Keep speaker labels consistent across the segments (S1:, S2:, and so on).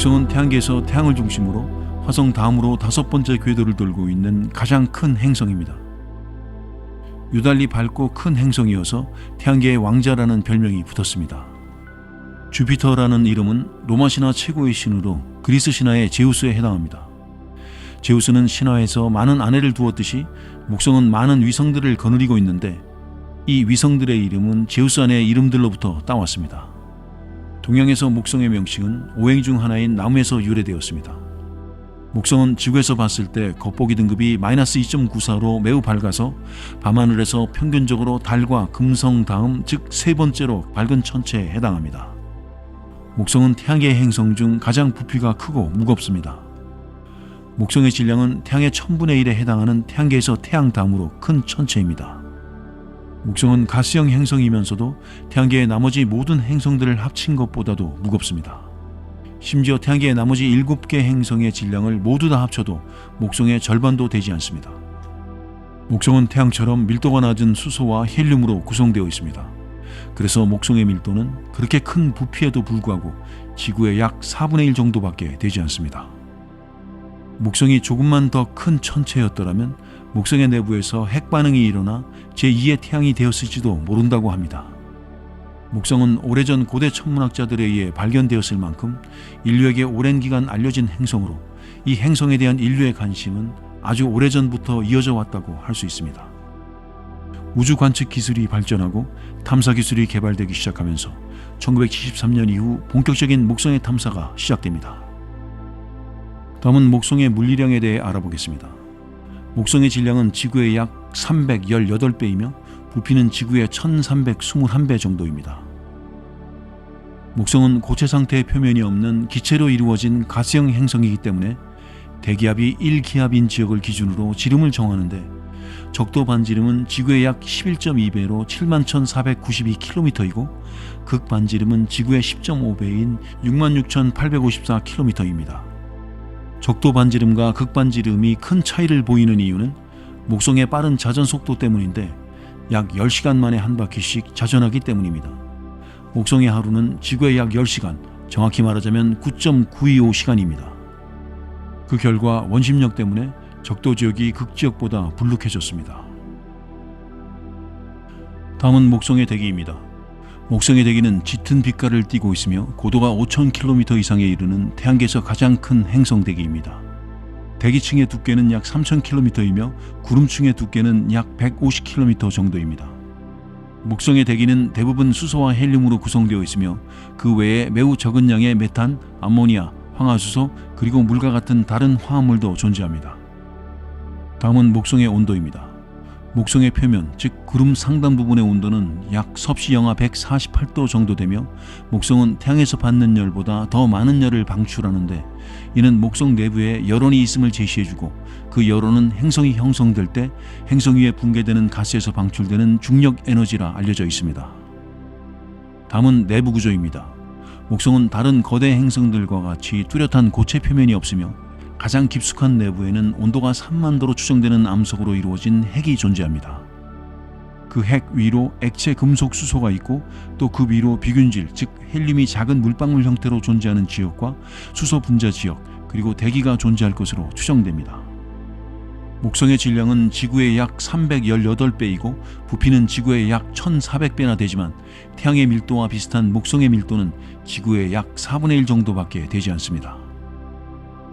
S1: 목성은 태양계에서 태양을 중심으로 화성 다음으로 다섯 번째 궤도를 돌고 있는 가장 큰 행성입니다. 유달리 밝고 큰 행성이어서 태양계의 왕자라는 별명이 붙었습니다. 주피터라는 이름은 로마 신화 최고의 신으로 그리스 신화의 제우스에 해당합니다. 제우스는 신화에서 많은 아내를 두었듯이 목성은 많은 위성들을 거느리고 있는데 이 위성들의 이름은 제우스 아내의 이름들로부터 따왔습니다. 동양에서 목성의 명칭은 오행 중 하나인 나무에서 유래되었습니다. 목성은 지구에서 봤을 때 겉보기 등급이 마이너스 2.94로 매우 밝아서 밤하늘에서 평균적으로 달과 금성 다음 즉 세 번째로 밝은 천체에 해당합니다. 목성은 태양의 행성 중 가장 부피가 크고 무겁습니다. 목성의 질량은 태양의 1000분의 1에 해당하는 태양계에서 태양 다음으로 큰 천체입니다. 목성은 가스형 행성이면서도 태양계의 나머지 모든 행성들을 합친 것보다도 무겁습니다. 심지어 태양계의 나머지 7개 행성의 질량을 모두 다 합쳐도 목성의 절반도 되지 않습니다. 목성은 태양처럼 밀도가 낮은 수소와 헬륨으로 구성되어 있습니다. 그래서 목성의 밀도는 그렇게 큰 부피에도 불구하고 지구의 약 4분의 1 정도밖에 되지 않습니다. 목성이 조금만 더 큰 천체였더라면 목성의 내부에서 핵 반응이 일어나 제2의 태양이 되었을지도 모른다고 합니다. 목성은 오래전 고대 천문학자들에 의해 발견되었을 만큼 인류에게 오랜 기간 알려진 행성으로 이 행성에 대한 인류의 관심은 아주 오래전부터 이어져 왔다고 할 수 있습니다. 우주 관측 기술이 발전하고 탐사 기술이 개발되기 시작하면서 1973년 이후 본격적인 목성의 탐사가 시작됩니다. 다음은 목성의 물리량에 대해 알아보겠습니다. 목성의 질량은 지구의 약 318배이며 부피는 지구의 1321배 정도입니다. 목성은 고체 상태의 표면이 없는 기체로 이루어진 가스형 행성이기 때문에 대기압이 1기압인 지역을 기준으로 지름을 정하는데 적도 반지름은 지구의 약 11.2배로 71,492km이고 극반지름은 지구의 10.5배인 66,854km입니다. 적도 반지름과 극반지름이 큰 차이를 보이는 이유는 목성의 빠른 자전 속도 때문인데 약 10시간 만에 한 바퀴씩 자전하기 때문입니다. 목성의 하루는 지구의 약 10시간, 정확히 말하자면 9.925시간입니다. 그 결과 원심력 때문에 적도 지역이 극지역보다 불룩해졌습니다. 다음은 목성의 대기입니다. 목성의 대기는 짙은 빛깔을 띠고 있으며 고도가 5,000km 이상에 이르는 태양계에서 가장 큰 행성 대기입니다. 대기층의 두께는 약 3,000km이며 구름층의 두께는 약 150km 정도입니다. 목성의 대기는 대부분 수소와 헬륨으로 구성되어 있으며 그 외에 매우 적은 양의 메탄, 암모니아, 황화수소 그리고 물과 같은 다른 화합물도 존재합니다. 다음은 목성의 온도입니다. 목성의 표면, 즉 구름 상단 부분의 온도는 약 섭씨 영하 148도 정도 되며 목성은 태양에서 받는 열보다 더 많은 열을 방출하는데 이는 목성 내부에 열원이 있음을 제시해주고 그 열원은 행성이 형성될 때 행성 위에 붕괴되는 가스에서 방출되는 중력 에너지라 알려져 있습니다. 다음은 내부 구조입니다. 목성은 다른 거대 행성들과 같이 뚜렷한 고체 표면이 없으며 가장 깊숙한 내부에는 온도가 3만 도로 추정되는 암석으로 이루어진 핵이 존재합니다. 그 핵 위로 액체 금속 수소가 있고 또 그 위로 비균질 즉 헬륨이 작은 물방울 형태로 존재하는 지역과 수소 분자 지역 그리고 대기가 존재할 것으로 추정됩니다. 목성의 질량은 지구의 약 318배이고 부피는 지구의 약 1400배나 되지만 태양의 밀도와 비슷한 목성의 밀도는 지구의 약 4분의 1 정도밖에 되지 않습니다.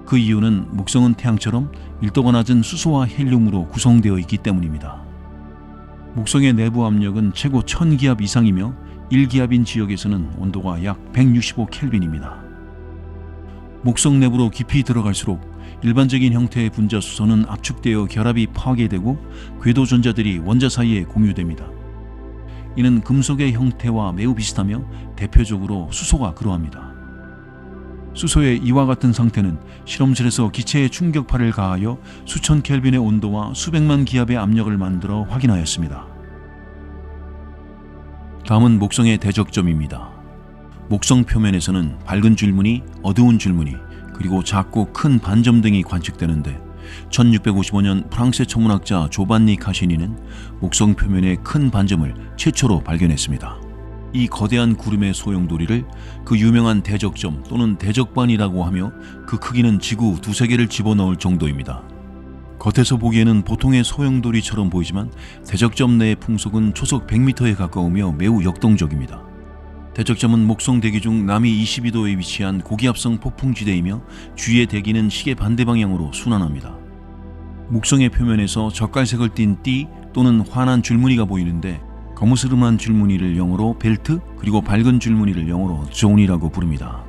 S1: 그 이유는 목성은 태양처럼 밀도가 낮은 수소와 헬륨으로 구성되어 있기 때문입니다. 목성의 내부 압력은 최고 1000기압 이상이며 1기압인 지역에서는 온도가 약 165 켈빈입니다. 목성 내부로 깊이 들어갈수록 일반적인 형태의 분자 수소는 압축되어 결합이 파괴되고 궤도 존자들이 원자 사이에 공유됩니다. 이는 금속의 형태와 매우 비슷하며 대표적으로 수소가 그러합니다. 수소의 이와 같은 상태는 실험실에서 기체의 충격파를 가하여 수천 켈빈의 온도와 수백만 기압의 압력을 만들어 확인하였습니다. 다음은 목성의 대적점입니다. 목성 표면에서는 밝은 줄무늬, 어두운 줄무늬, 그리고 작고 큰 반점 등이 관측되는데 1655년 프랑스의 천문학자 조반니 카시니는 목성 표면의 큰 반점을 최초로 발견했습니다. 이 거대한 구름의 소용돌이를 그 유명한 대적점 또는 대적반이라고 하며 그 크기는 지구 두세 개를 집어넣을 정도입니다. 겉에서 보기에는 보통의 소용돌이처럼 보이지만 대적점 내의 풍속은 초속 100m에 가까우며 매우 역동적입니다. 대적점은 목성 대기 중 남이 22도에 위치한 고기압성 폭풍지대이며 주위의 대기는 시계 반대 방향으로 순환합니다. 목성의 표면에서 젓갈색을 띤 띠 또는 환한 줄무늬가 보이는데 거무스름한 줄무늬를 영어로 벨트 그리고 밝은 줄무늬를 영어로 존이라고 부릅니다.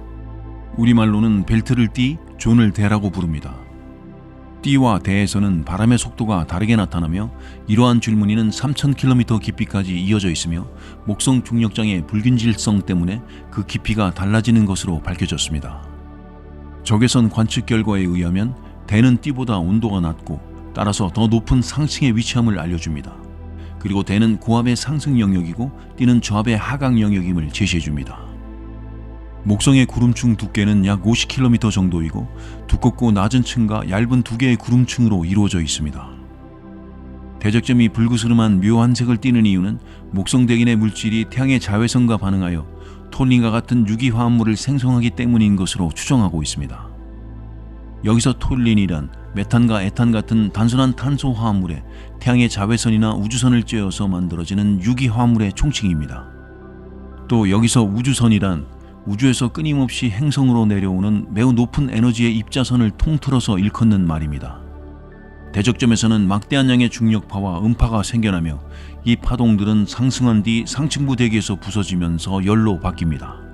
S1: 우리말로는 벨트를 띠, 존을 대라고 부릅니다. 띠와 대에서는 바람의 속도가 다르게 나타나며 이러한 줄무늬는 3,000km 깊이까지 이어져 있으며 목성 중력장의 불균질성 때문에 그 깊이가 달라지는 것으로 밝혀졌습니다. 적외선 관측 결과에 의하면 대는 띠보다 온도가 낮고 따라서 더 높은 상층의 위치함을 알려줍니다. 그리고 대는 고압의 상승 영역이고 띠는 저압의 하강 영역임을 제시해 줍니다. 목성의 구름층 두께는 약 50km 정도이고 두껍고 낮은 층과 얇은 두 개의 구름층으로 이루어져 있습니다. 대적점이 불그스름한 묘한 색을 띠는 이유는 목성대긴의 물질이 태양의 자외선과 반응하여 톨린과 같은 유기화합물을 생성하기 때문인 것으로 추정하고 있습니다. 여기서 톨린이란 메탄과 에탄 같은 단순한 탄소 화합물에 태양의 자외선이나 우주선을 쬐어서 만들어지는 유기화합물의 총칭입니다. 또 여기서 우주선이란 우주에서 끊임없이 행성으로 내려오는 매우 높은 에너지의 입자선을 통틀어서 일컫는 말입니다. 대적점에서는 막대한 양의 중력파와 음파가 생겨나며 이 파동들은 상승한 뒤 상층부 대기에서 부서지면서 열로 바뀝니다.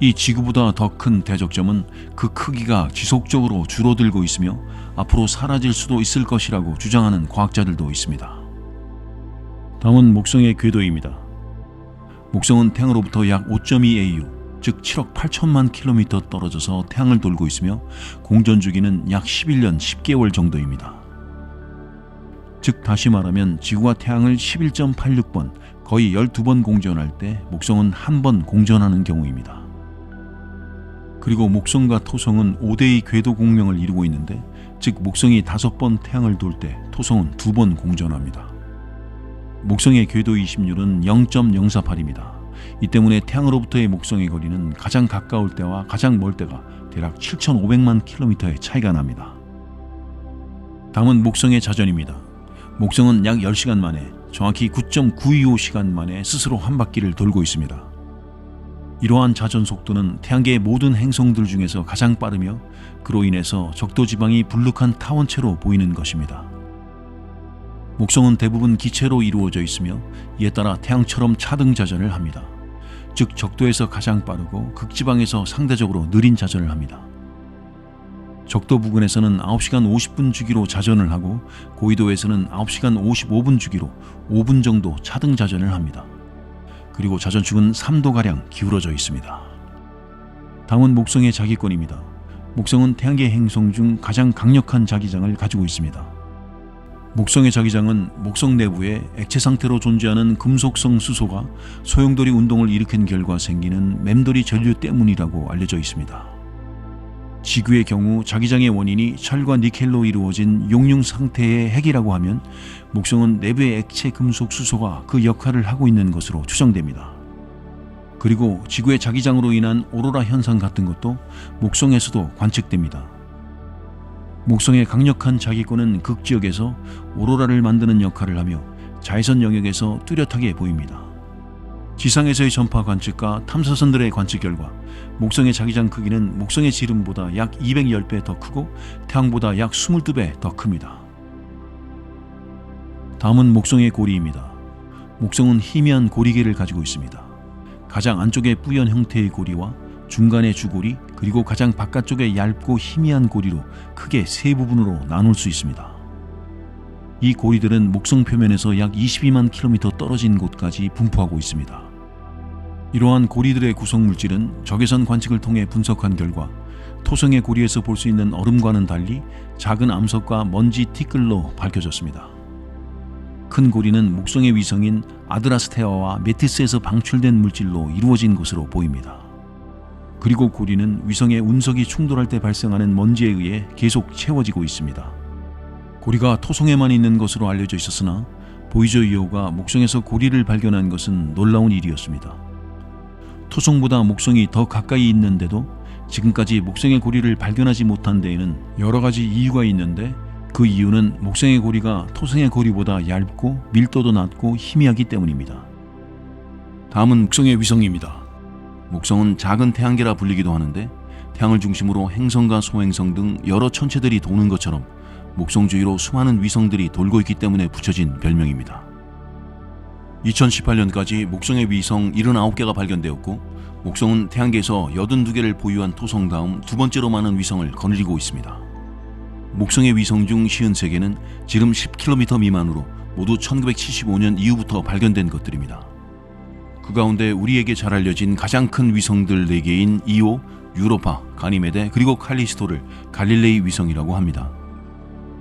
S1: 이 지구보다 더 큰 대적점은 그 크기가 지속적으로 줄어들고 있으며 앞으로 사라질 수도 있을 것이라고 주장하는 과학자들도 있습니다. 다음은 목성의 궤도입니다. 목성은 태양으로부터 약 5.2AU, 즉 7억 8천만 킬로미터 떨어져서 태양을 돌고 있으며 공전 주기는 약 11년 10개월 정도입니다. 즉 다시 말하면 지구와 태양을 11.86번 거의 12번 공전할 때 목성은 한 번 공전하는 경우입니다. 그리고 목성과 토성은 5대의 궤도 공명을 이루고 있는데 즉 목성이 5번 태양을 돌 때 토성은 2번 공전합니다. 목성의 궤도 20률은 0.048입니다. 이 때문에 태양으로부터의 목성의 거리는 가장 가까울 때와 가장 멀 때가 대략 7,500만 킬로미터의 차이가 납니다. 다음은 목성의 자전입니다. 목성은 약 10시간 만에 정확히 9.925시간 만에 스스로 한 바퀴를 돌고 있습니다. 이러한 자전 속도는 태양계의 모든 행성들 중에서 가장 빠르며 그로 인해서 적도 지방이 불룩한 타원체로 보이는 것입니다. 목성은 대부분 기체로 이루어져 있으며 이에 따라 태양처럼 차등 자전을 합니다. 즉 적도에서 가장 빠르고 극지방에서 상대적으로 느린 자전을 합니다. 적도 부근에서는 9시간 50분 주기로 자전을 하고 고위도에서는 9시간 55분 주기로 5분 정도 차등 자전을 합니다. 그리고 자전축은 3도가량 기울어져 있습니다. 다음은 목성의 자기권입니다. 목성은 태양계 행성 중 가장 강력한 자기장을 가지고 있습니다. 목성의 자기장은 목성 내부에 액체 상태로 존재하는 금속성 수소가 소용돌이 운동을 일으킨 결과 생기는 맴돌이 전류 때문이라고 알려져 있습니다. 지구의 경우 자기장의 원인이 철과 니켈로 이루어진 용융 상태의 핵이라고 하면 목성은 내부의 액체 금속 수소가 그 역할을 하고 있는 것으로 추정됩니다. 그리고 지구의 자기장으로 인한 오로라 현상 같은 것도 목성에서도 관측됩니다. 목성의 강력한 자기권은 극지역에서 오로라를 만드는 역할을 하며 자외선 영역에서 뚜렷하게 보입니다. 지상에서의 전파 관측과 탐사선들의 관측 결과 목성의 자기장 크기는 목성의 지름보다 약 210배 더 크고 태양보다 약 22배 더 큽니다. 다음은 목성의 고리입니다. 목성은 희미한 고리계를 가지고 있습니다. 가장 안쪽에 뿌연 형태의 고리와 중간의 주고리 그리고 가장 바깥쪽의 얇고 희미한 고리로 크게 세 부분으로 나눌 수 있습니다. 이 고리들은 목성 표면에서 약 22만 킬로미터 떨어진 곳까지 분포하고 있습니다. 이러한 고리들의 구성 물질은 적외선 관측을 통해 분석한 결과 토성의 고리에서 볼 수 있는 얼음과는 달리 작은 암석과 먼지 티끌로 밝혀졌습니다. 큰 고리는 목성의 위성인 아드라스테아와 메티스에서 방출된 물질로 이루어진 것으로 보입니다. 그리고 고리는 위성의 운석이 충돌할 때 발생하는 먼지에 의해 계속 채워지고 있습니다. 고리가 토성에만 있는 것으로 알려져 있었으나 보이저 2호가 목성에서 고리를 발견한 것은 놀라운 일이었습니다. 토성보다 목성이 더 가까이 있는데도 지금까지 목성의 고리를 발견하지 못한 데에는 여러 가지 이유가 있는데 그 이유는 목성의 고리가 토성의 고리보다 얇고 밀도도 낮고 희미하기 때문입니다. 다음은 목성의 위성입니다. 목성은 작은 태양계라 불리기도 하는데 태양을 중심으로 행성과 소행성 등 여러 천체들이 도는 것처럼 목성 주위로 수많은 위성들이 돌고 있기 때문에 붙여진 별명입니다. 2018년까지 목성의 위성 79개가 발견되었고 목성은 태양계에서 82개를 보유한 토성 다음 두 번째로 많은 위성을 거느리고 있습니다. 목성의 위성 중 53개는 지름 10km 미만으로 모두 1975년 이후부터 발견된 것들입니다. 그 가운데 우리에게 잘 알려진 가장 큰 위성들 4개인 이오, 유로파, 가니메데 그리고 칼리스토를 갈릴레이 위성이라고 합니다.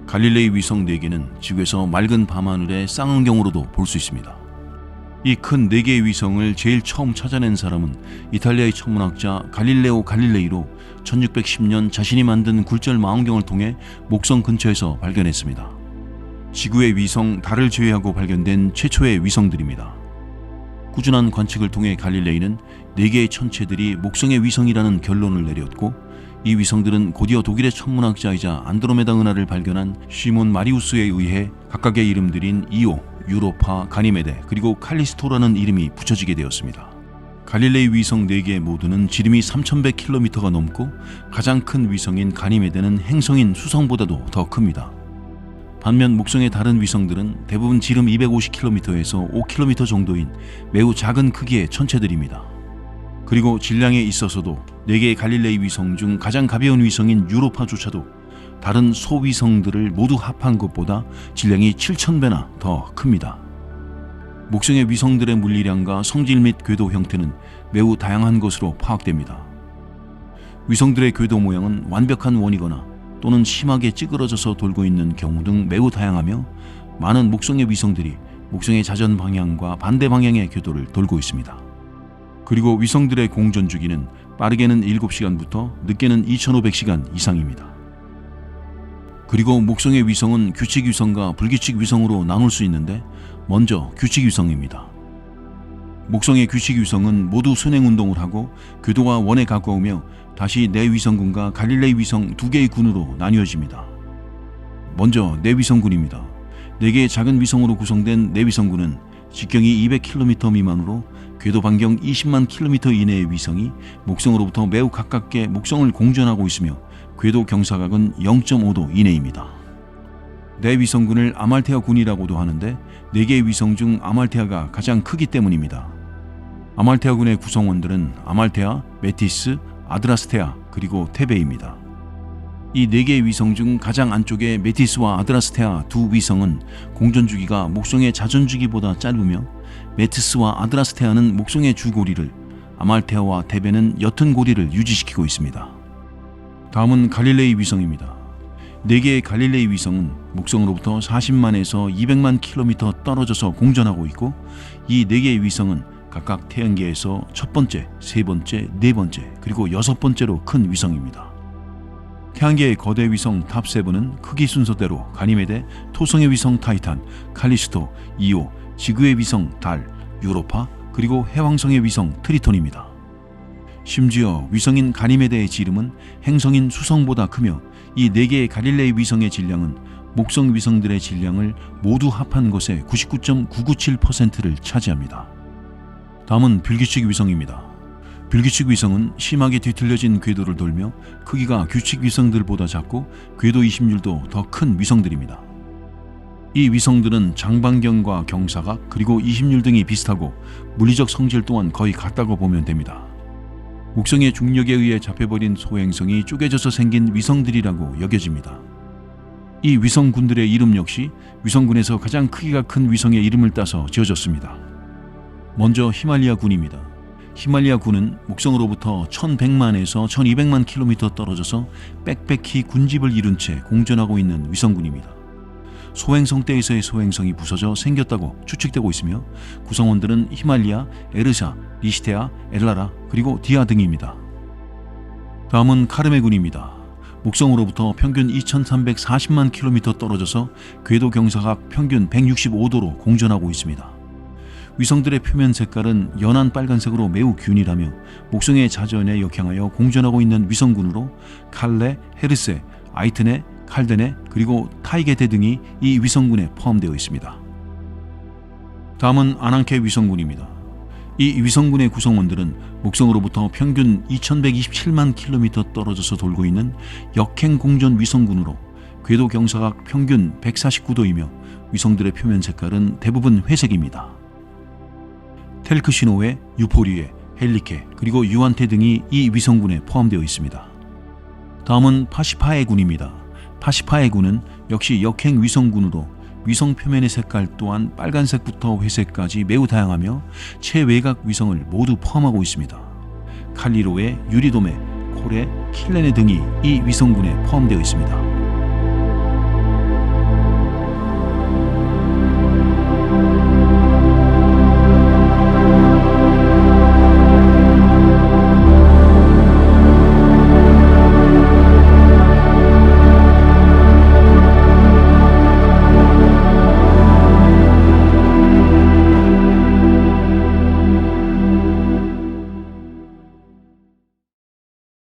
S1: 갈릴레이 위성 4개는 지구에서 맑은 밤하늘의 쌍안경으로도 볼 수 있습니다. 이큰 4개의 위성을 제일 처음 찾아낸 사람은 이탈리아의 천문학자 갈릴레오 갈릴레이로 1610년 자신이 만든 굴절 망원경을 통해 목성 근처에서 발견했습니다. 지구의 위성 달을 제외하고 발견된 최초의 위성들입니다. 꾸준한 관측을 통해 갈릴레이는 4개의 천체들이 목성의 위성이라는 결론을 내렸고 이 위성들은 곧이어 독일의 천문학자이자 안드로메다 은하를 발견한 시몬 마리우스에 의해 각각의 이름들인 이오, 유로파, 가니메데 그리고 칼리스토라는 이름이 붙여지게 되었습니다. 갈릴레이 위성 4개 모두는 지름이 3100km가 넘고 가장 큰 위성인 가니메데는 행성인 수성보다도 더 큽니다. 반면 목성의 다른 위성들은 대부분 지름 250km에서 5km 정도인 매우 작은 크기의 천체들입니다. 그리고 질량에 있어서도 4개의 갈릴레이 위성 중 가장 가벼운 위성인 유로파조차도 다른 소위성들을 모두 합한 것보다 질량이 7,000배나 더 큽니다. 목성의 위성들의 물리량과 성질 및 궤도 형태는 매우 다양한 것으로 파악됩니다. 위성들의 궤도 모양은 완벽한 원이거나 또는 심하게 찌그러져서 돌고 있는 경우 등 매우 다양하며 많은 목성의 위성들이 목성의 자전 방향과 반대 방향의 궤도를 돌고 있습니다. 그리고 위성들의 공전 주기는 빠르게는 7시간부터 늦게는 2500시간 이상입니다. 그리고 목성의 위성은 규칙 위성과 불규칙 위성으로 나눌 수 있는데 먼저 규칙 위성입니다. 목성의 규칙 위성은 모두 순행 운동을 하고 궤도와 원에 가까우며 다시 내 위성군과 갈릴레이 위성 두 개의 군으로 나뉘어집니다. 먼저 내 위성군입니다. 네 개의 작은 위성으로 구성된 내 위성군은 직경이 200km 미만으로 궤도 반경 20만 km 이내의 위성이 목성으로부터 매우 가깝게 목성을 공전하고 있으며 궤도 경사각은 0.5도 이내입니다. 내위성군을 아말테아 군이라고도 하는데 4개의 위성 중 아말테아가 가장 크기 때문입니다. 아말테아 군의 구성원들은 아말테아, 메티스, 아드라스테아 그리고 테베입니다. 이 4개의 위성 중 가장 안쪽의 메티스와 아드라스테아 두 위성은 공전 주기가 목성의 자전 주기보다 짧으며 메티스와 아드라스테아는 목성의 주고리를 아말테아와 테베는 옅은 고리를 유지시키고 있습니다. 다음은 갈릴레이 위성입니다. 4개의 갈릴레이 위성은 목성으로부터 40만에서 200만 킬로미터 떨어져서 공전하고 있고 이 4개의 위성은 각각 태양계에서 첫 번째, 세 번째, 네 번째, 그리고 여섯 번째로 큰 위성입니다. 태양계의 거대 위성 탑7은 크기 순서대로 가니메데, 토성의 위성 타이탄, 칼리스토, 이오, 지구의 위성 달, 유로파, 그리고 해왕성의 위성 트리톤입니다. 심지어 위성인 가니메데의 지름은 행성인 수성보다 크며 이 네 개의 갈릴레이 위성의 질량은 목성 위성들의 질량을 모두 합한 것의 99.997%를 차지합니다. 다음은 불규칙 위성입니다. 불규칙 위성은 심하게 뒤틀려진 궤도를 돌며 크기가 규칙 위성들보다 작고 궤도 20률도 더 큰 위성들입니다. 이 위성들은 장반경과 경사각 그리고 20률 등이 비슷하고 물리적 성질 또한 거의 같다고 보면 됩니다. 목성의 중력에 의해 잡혀버린 소행성이 쪼개져서 생긴 위성들이라고 여겨집니다. 이 위성군들의 이름 역시 위성군에서 가장 크기가 큰 위성의 이름을 따서 지어졌습니다. 먼저 히말리아 군입니다. 히말리아 군은 목성으로부터 1100만에서 1200만 킬로미터 떨어져서 빽빽히 군집을 이룬 채 공전하고 있는 위성군입니다. 소행성 때에서의 소행성이 부서져 생겼다고 추측되고 있으며 구성원들은 히말리아, 에르샤, 리시테아, 엘라라 그리고 디아 등입니다. 다음은 카르메군입니다. 목성으로부터 평균 2340만 킬로미터 떨어져서 궤도 경사각 평균 165도로 공전하고 있습니다. 위성들의 표면 색깔은 연한 빨간색으로 매우 균일하며 목성의 자전에 역행하여 공전하고 있는 위성군으로 칼레, 헤르세, 아이트네, 칼데네 그리고 타이게테 등이 이 위성군에 포함되어 있습니다. 다음은 아난케 위성군입니다. 이 위성군의 구성원들은 목성으로부터 평균 2127만 킬로미터 떨어져서 돌고 있는 역행 공전 위성군으로 궤도 경사각 평균 149도이며 위성들의 표면 색깔은 대부분 회색입니다. 텔크시노에, 유포리에, 헬리케, 그리고 유안테 등이 이 위성군에 포함되어 있습니다. 다음은 파시파해 군입니다. 파시파해 군은 역시 역행 위성군으로 위성 표면의 색깔 또한 빨간색부터 회색까지 매우 다양하며 최외곽 위성을 모두 포함하고 있습니다. 칼리로에, 유리돔에, 콜에, 킬레네 등이 이 위성군에 포함되어 있습니다.